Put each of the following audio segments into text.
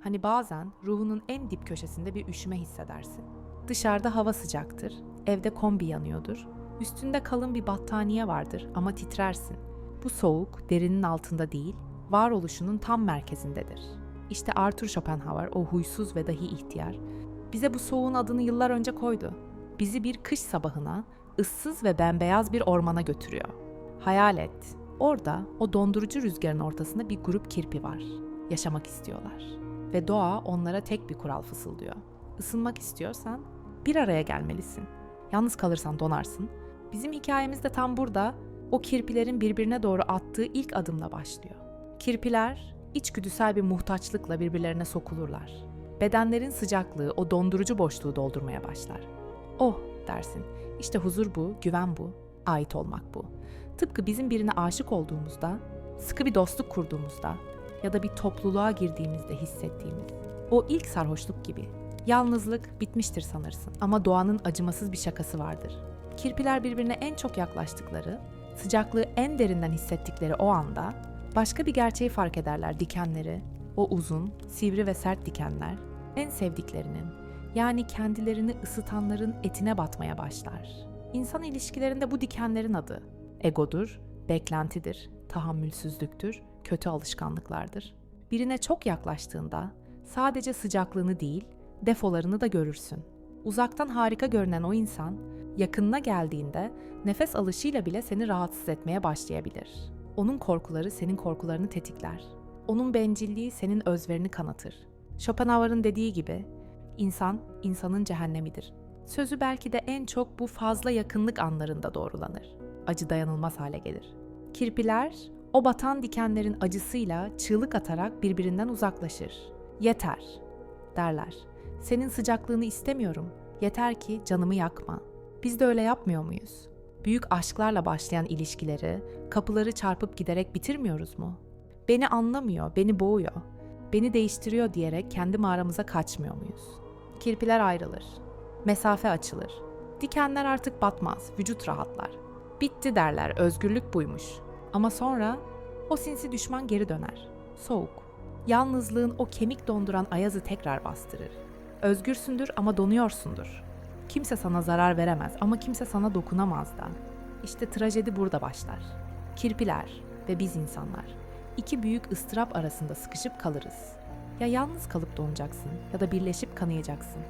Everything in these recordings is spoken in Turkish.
Hani bazen ruhunun en dip köşesinde bir üşüme hissedersin. Dışarıda hava sıcaktır, evde kombi yanıyordur. Üstünde kalın bir battaniye vardır ama titrersin. Bu soğuk derinin altında değil, varoluşunun tam merkezindedir. İşte Arthur Schopenhauer o huysuz ve dahi ihtiyar bize bu soğuğun adını yıllar önce koydu. Bizi bir kış sabahına, ıssız ve bembeyaz bir ormana götürüyor. Hayal et. Orada o dondurucu rüzgarın ortasında bir grup kirpi var. Yaşamak istiyorlar. Ve doğa onlara tek bir kural fısıldıyor. Isınmak istiyorsan bir araya gelmelisin. Yalnız kalırsan donarsın. Bizim hikayemiz de tam burada o kirpilerin birbirine doğru attığı ilk adımla başlıyor. Kirpiler içgüdüsel bir muhtaçlıkla birbirlerine sokulurlar. Bedenlerin sıcaklığı o dondurucu boşluğu doldurmaya başlar. Oh dersin. İşte huzur bu, güven bu, ait olmak bu. Tıpkı bizim birine aşık olduğumuzda, sıkı bir dostluk kurduğumuzda ya da bir topluluğa girdiğimizde hissettiğimiz o ilk sarhoşluk gibi. Yalnızlık bitmiştir sanırsın ama doğanın acımasız bir şakası vardır. Kirpiler birbirine en çok yaklaştıkları, sıcaklığı en derinden hissettikleri o anda başka bir gerçeği fark ederler dikenleri, o uzun, sivri ve sert dikenler en sevdiklerinin yani kendilerini ısıtanların etine batmaya başlar. İnsan ilişkilerinde bu dikenlerin adı egodur, beklentidir, tahammülsüzlüktür, kötü alışkanlıklardır. Birine çok yaklaştığında sadece sıcaklığını değil, defolarını da görürsün. Uzaktan harika görünen o insan, yakınına geldiğinde nefes alışıyla bile seni rahatsız etmeye başlayabilir. Onun korkuları senin korkularını tetikler. Onun bencilliği senin özverini kanatır. Schopenhauer'ın dediği gibi, insan, insanın cehennemidir. Sözü belki de en çok bu fazla yakınlık anlarında doğrulanır. Acı dayanılmaz hale gelir. Kirpiler, o batan dikenlerin acısıyla çığlık atarak birbirinden uzaklaşır. Yeter, derler. Senin sıcaklığını istemiyorum. Yeter ki canımı yakma. Biz de öyle yapmıyor muyuz? Büyük aşklarla başlayan ilişkileri, kapıları çarpıp giderek bitirmiyoruz mu? Beni anlamıyor, beni boğuyor. Beni değiştiriyor diyerek kendi mağaramıza kaçmıyor muyuz? Kirpiler ayrılır. Mesafe açılır. Dikenler artık batmaz, vücut rahatlar. Bitti derler, özgürlük buymuş. Ama sonra o sinsi düşman geri döner. Soğuk. Yalnızlığın o kemik donduran ayazı tekrar bastırır. Özgürsündür ama donuyorsundur. Kimse sana zarar veremez ama kimse sana dokunamaz da. İşte trajedi burada başlar. Kirpiler ve biz insanlar. İki büyük ıstırap arasında sıkışıp kalırız. Ya yalnız kalıp donacaksın ya da birleşip kanayacaksın.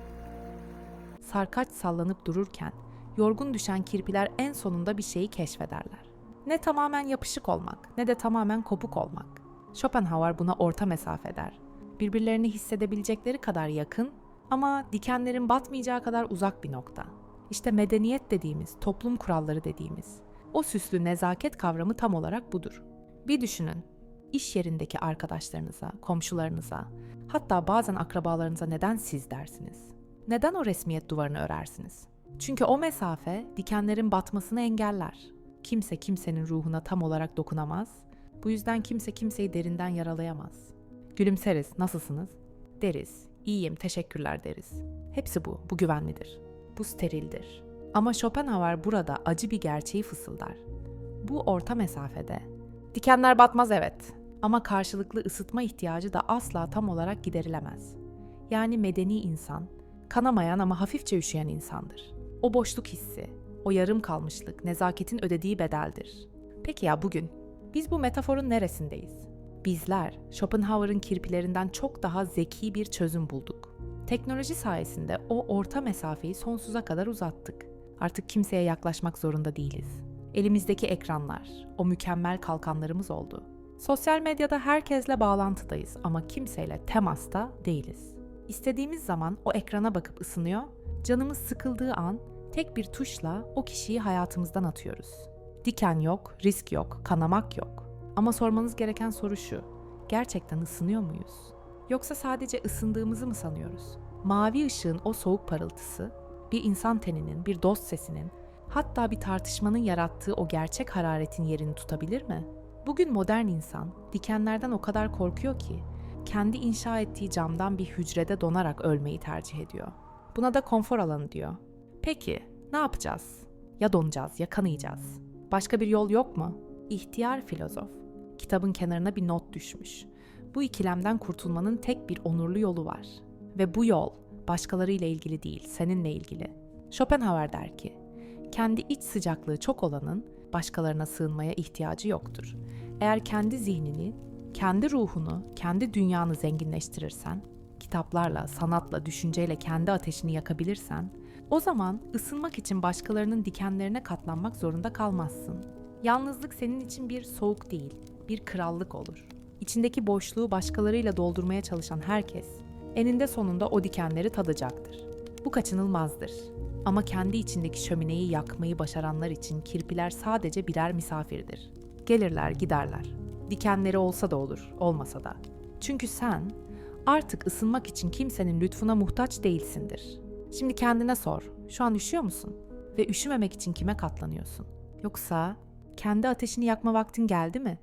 Sarkaç sallanıp dururken yorgun düşen kirpiler en sonunda bir şeyi keşfederler. Ne tamamen yapışık olmak ne de tamamen kopuk olmak. Schopenhauer buna orta mesafe der. Birbirlerini hissedebilecekleri kadar yakın ama dikenlerin batmayacağı kadar uzak bir nokta. İşte medeniyet dediğimiz, toplum kuralları dediğimiz, o süslü nezaket kavramı tam olarak budur. Bir düşünün, iş yerindeki arkadaşlarınıza, komşularınıza, hatta bazen akrabalarınıza neden siz dersiniz? Neden o resmiyet duvarını örersiniz? Çünkü o mesafe dikenlerin batmasını engeller. Kimse kimsenin ruhuna tam olarak dokunamaz. Bu yüzden kimse kimseyi derinden yaralayamaz. Gülümseriz, nasılsınız? Deriz, iyiyim, teşekkürler deriz. Hepsi bu, bu güvenlidir. Bu sterildir. Ama Schopenhauer burada acı bir gerçeği fısıldar. Bu orta mesafede. Dikenler batmaz evet ama karşılıklı ısıtma ihtiyacı da asla tam olarak giderilemez. Yani medeni insan, kanamayan ama hafifçe üşüyen insandır. O boşluk hissi, o yarım kalmışlık, nezaketin ödediği bedeldir. Peki ya bugün? Biz bu metaforun neresindeyiz? Bizler Schopenhauer'ın kirpilerinden çok daha zeki bir çözüm bulduk. Teknoloji sayesinde o orta mesafeyi sonsuza kadar uzattık. Artık kimseye yaklaşmak zorunda değiliz. Elimizdeki ekranlar, o mükemmel kalkanlarımız oldu. Sosyal medyada herkesle bağlantıdayız ama kimseyle temasta değiliz. İstediğimiz zaman o ekrana bakıp ısınıyor, canımız sıkıldığı an tek bir tuşla o kişiyi hayatımızdan atıyoruz. Diken yok, risk yok, kanamak yok. Ama sormanız gereken soru şu. Gerçekten ısınıyor muyuz? Yoksa sadece ısındığımızı mı sanıyoruz? Mavi ışığın o soğuk parıltısı, bir insan teninin, bir dost sesinin, hatta bir tartışmanın yarattığı o gerçek hararetin yerini tutabilir mi? Bugün modern insan dikenlerden o kadar korkuyor ki kendi inşa ettiği camdan bir hücrede donarak ölmeyi tercih ediyor. Buna da konfor alanı diyor. Peki ne yapacağız? Ya donacağız ya kanayacağız. Başka bir yol yok mu? İhtiyar filozof kitabın kenarına bir not düşmüş. Bu ikilemden kurtulmanın tek bir onurlu yolu var. Ve bu yol başkalarıyla ilgili değil, seninle ilgili. Schopenhauer der ki, kendi iç sıcaklığı çok olanın başkalarına sığınmaya ihtiyacı yoktur. Eğer kendi zihnini, kendi ruhunu, kendi dünyanı zenginleştirirsen, kitaplarla, sanatla, düşünceyle kendi ateşini yakabilirsen, o zaman ısınmak için başkalarının dikenlerine katlanmak zorunda kalmazsın. Yalnızlık senin için bir soğuk değil, bir krallık olur. İçindeki boşluğu başkalarıyla doldurmaya çalışan herkes, eninde sonunda o dikenleri tadacaktır. Bu kaçınılmazdır. Ama kendi içindeki şömineyi yakmayı başaranlar için kirpiler sadece birer misafirdir. Gelirler, giderler. Dikenleri olsa da olur, olmasa da. Çünkü sen artık ısınmak için kimsenin lütfuna muhtaç değilsindir. Şimdi kendine sor. Şu an üşüyor musun? Ve üşümemek için kime katlanıyorsun? Yoksa kendi ateşini yakma vaktin geldi mi?